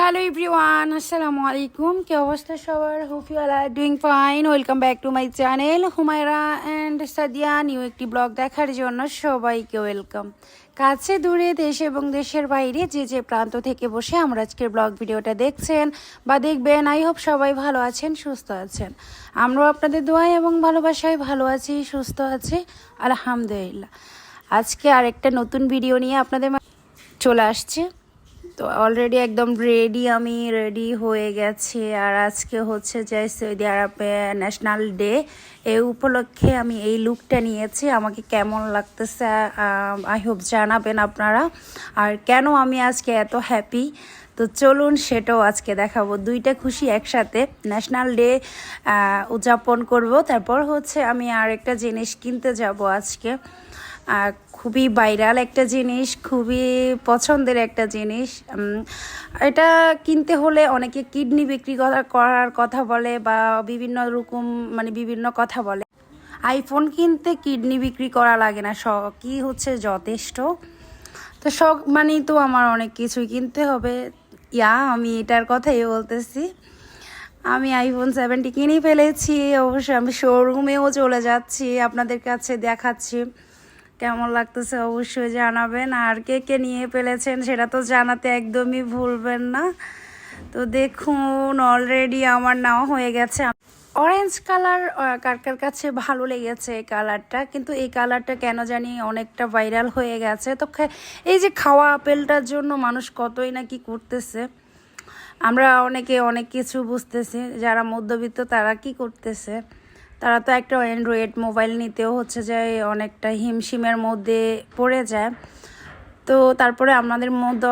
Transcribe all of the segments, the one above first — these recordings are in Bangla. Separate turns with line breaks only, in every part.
হ্যালো এভরিওয়ান আসসালামু আলাইকুম কি অবস্থা সবার are doing fine welcome back to my channel Humayra and Sadia new একটি ব্লগ দেখার জন্য সবাইকে ওয়েলকাম কাছে, দূরে, দেশ এবং দেশের বাইরে যে যে প্রান্ত থেকে বসে আমরা আজকের ব্লগ ভিডিওটা দেখছেন বা দেখবেন আই হোপ সবাই ভালো আছেন, সুস্থ আছেন। আমরাও আপনাদের দোয়ায় এবং ভালোবাসায় ভালো আছি, সুস্থ আছি। আলহামদুলিল্লাহ। আজকে আরেকটা নতুন ভিডিও নিয়ে আপনাদের চলে আসছে। তো অলরেডি একদম রেডি আমি রেডি হয়ে গেছি। আর আজকে হচ্ছে যে সৌদি আরবে ন্যাশনাল ডে এই উপলক্ষে আমি এই লুকটা নিয়েছি। আমাকে কেমন লাগতেছে আই হোপ জানাবেন আপনারা। আর কেন আমি আজকে এত হ্যাপি তো চলুন সেটাও আজকে দেখাবো। দুইটা খুশি একসাথে ন্যাশনাল ডে উদযাপন করব। তারপর হচ্ছে আমি আর একটা জিনিস কিনতে যাব আজকে। খুবই ভাইরাল একটা জিনিস, খুবই পছন্দের একটা জিনিস। এটা কিনতে হলে অনেকে কিডনি বিক্রি করা- করার কথা বলে বা বিভিন্ন রকম মানে বিভিন্ন কথা বলে। আইফোন কিনতে কিডনি বিক্রি করা লাগে না কি হচ্ছে যথেষ্ট। তো শখ মানেই তো আমার অনেক কিছুই কিনতে হবে। ইয়া, আমি এটার কথাই বলতেছি। আমি আইফোন সেভেন্টি কিনে ফেলেছি অবশ্যই আমি শোরুমেও চলে যাচ্ছি, আপনাদের কাছে দেখাচ্ছি। কেমন লাগতেছে অবশ্যই জানাবেন। আর কে কে নিয়ে ফেলেছেন সেটা তো জানাতে একদমই ভুলবেন না। তো দেখুন অলরেডি আমার নেওয়া হয়ে গেছে। অরেঞ্জ কালার কার কার কাছে ভালো লেগেছে এই কালারটা কিন্তু এই কালারটা কেন জানি অনেকটা ভাইরাল হয়ে গেছে। তো এই যে খাওয়া আপেলটার জন্য মানুষ কতই না কি করতেছে। আমরা অনেকে অনেক কিছু বুঝতেছি, যারা মধ্যবিত্ত তারা কি করতেছে। তারা তো একটা অ্যান্ড্রয়েড মোবাইল নিতেও হচ্ছে যে অনেকটা হিমশিমের মধ্যে পড়ে যায়। তো তারপরে আমাদের মধ্য,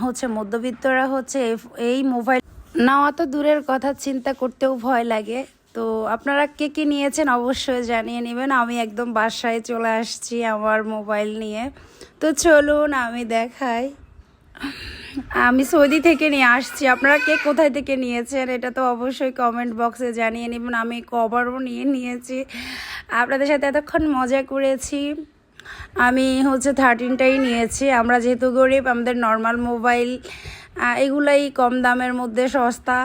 হচ্ছে মধ্যবিত্তরা হচ্ছে এই- মোবাইল নেওয়া তো দূরের কথা, চিন্তা করতেও ভয় লাগে। তো আপনারা কে কে নিয়েছেন অবশ্যই জানিয়ে নেবেন। আমি একদম বাসায় চলে আসছি আমার মোবাইল নিয়ে। তো চলুন, আমি দেখাই। আমি সৌদি থেকে নিয়ে আসছি। আপনারা কে কোথায় থেকে নিয়েছেন এটা তো অবশ্যই কমেন্ট বক্সে জানিয়ে নেবেন। আমি কভারও নিয়ে নিয়েছি। আপনাদের সাথে এতক্ষণ মজা করেছি। আমি হচ্ছে থার্টিনটাই নিয়েছি। আমরা যেহেতু গরিব, আমাদের নর্মাল মোবাইল এগুলাই কম দামের মধ্যে সস্তা।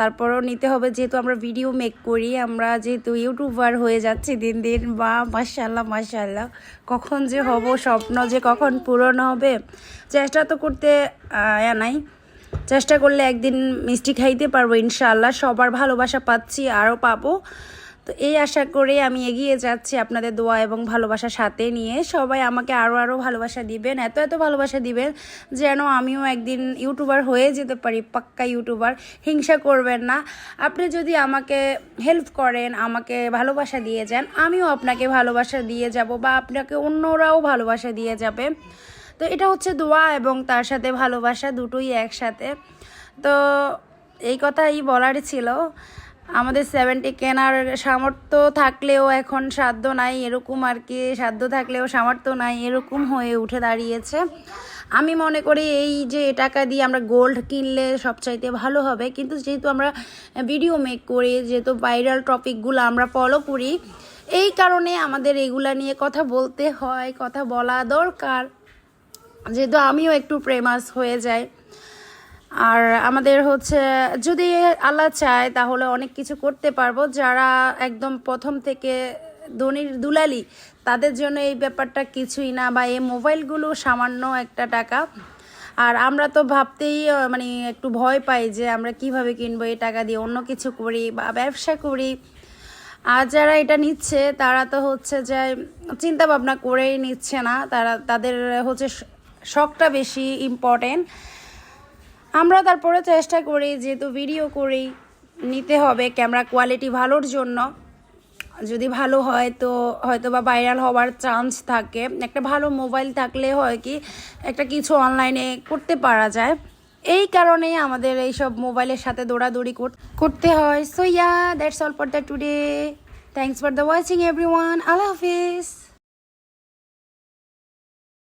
তারপরেও নিতে হবে, যেহেতু আমরা ভিডিও মেক করি, আমরা যেহেতু ইউটিউবার হয়ে যাচ্ছি দিন দিন, বা মাসাল্লাহ মাসাল্লাহ কখন যে হব স্বপ্ন যে কখন পূরণ হবে, চেষ্টা তো করতে নাই। চেষ্টা করলে একদিন মিষ্টি খাইতে পারব ইনশাল্লাহ সবার ভালোবাসা পাচ্ছি, আরও পাবো। তো এই আশা করে আমি এগিয়ে যাচ্ছি আপনাদের দোয়া এবং ভালোবাসা সাথে নিয়ে। সবাই আমাকে আরও আরও ভালোবাসা দিবেন, এত এত ভালোবাসা দিবেন যেন আমিও একদিন ইউটিউবার হয়ে যেতে পারি, পাক্কা ইউটিউবার। হিংসা করবেন না। আপনি যদি আমাকে হেল্প করেন, আমাকে ভালোবাসা দিয়ে যান, আমিও আপনাকে ভালোবাসা দিয়ে যাব বা আপনাকে অন্যরাও ভালোবাসা দিয়ে যাবে। তো এটা হচ্ছে দোয়া এবং তার সাথে ভালোবাসা দুটোই একসাথে। তো এই কথাই বলার ছিল। আমাদের সেভেন্টি কেনার সামর্থ্য থাকলেও এখন সাধ্য নাই, এরকম আর কি সাধ্য থাকলেও সামর্থ্য নাই, এরকম হয়ে উঠে দাঁড়িয়েছে। আমি মনে করি এই যে টাকা দিয়ে আমরা গোল্ড কিনলে সবচাইতে ভালো হবে, কিন্তু যেহেতু আমরা ভিডিও মেক করি, যেহেতু ভাইরাল টপিকগুলো আমরা ফলো করি, এই কারণে আমাদের এগুলা নিয়ে কথা বলতে হয়, কথা বলা দরকার। যেহেতু আমিও একটু প্রেমাস হয়ে যাই। আর আমাদের হচ্ছে, যদি আল্লাহ চায় তাহলে অনেক কিছু করতে পারব। যারা একদম প্রথম থেকে ধনির দুলালি, তাদের জন্য এই ব্যাপারটা কিছুই না। বা এই মোবাইলগুলো সামান্য একটা টাকা। আর আমরা তো ভাবতেই মানে একটু ভয় পাই যে আমরা কীভাবে কিনবো, এই টাকা দিয়ে অন্য কিছু করি বা ব্যবসা করি। আর যারা এটা নিচ্ছে, তারা তো হচ্ছে যে চিন্তা ভাবনা করেই নিচ্ছে না। তারা, তাদের হচ্ছে শখটা বেশি ইম্পর্টেন্ট আমরা তারপরে চেষ্টা করি, যেহেতু ভিডিও করি, নিতে হবে ক্যামেরা কোয়ালিটি ভালোর জন্য। যদি ভালো হয় তো হয়তো বা ভাইরাল হওয়ার চান্স থাকে। একটা ভালো মোবাইল থাকলে হয় কি, একটা কিছু অনলাইনে করতে পারা যায়। এই কারণে আমাদের এইসব মোবাইলের সাথে দৌড়াদৌড়ি কর- করতে হয়। So yeah that's all for the today thanks for the watching everyone Allah Hafiz.